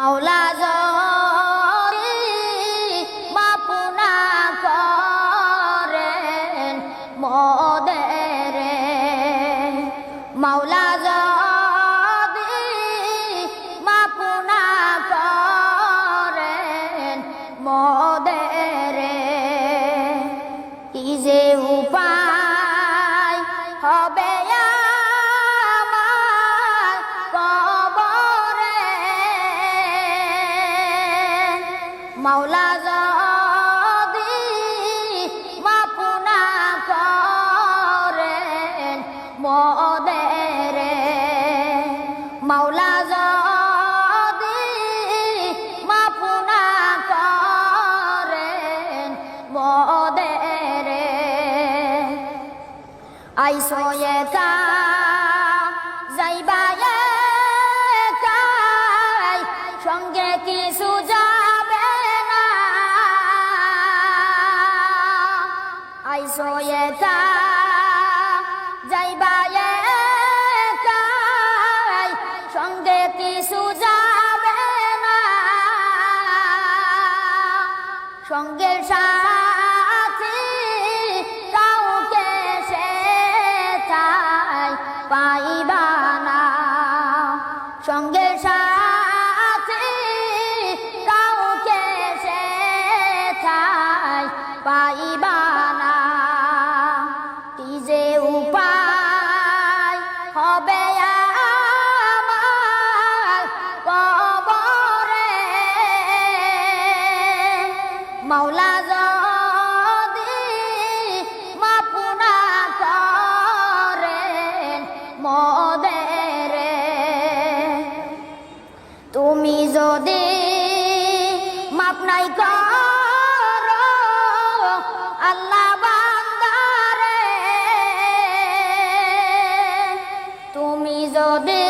মাওলা জরি মাপুনা করেন মদেরে। মাওলা যদি মাপুনা করেন মদেরে আইসো একা যাইবা একাই সঙ্গে কিছু যাবে না আইসো একা যাইবা একাই সঙ্গে কিছু যাবে না সঙ্গে সাথী সঙ্গে সাথে কাউকে সে পাইবা মাপ নাই করো আল্লাহ বান্দারে। তুমি যদি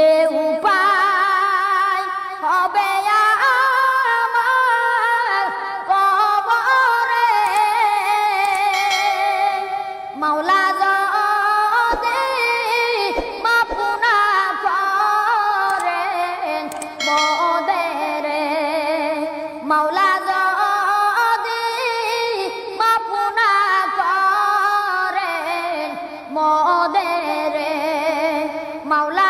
যে উপায় হবে আমার কবরে। মাওলা যদি মাপুনা করে মদের। মাওলা màu lá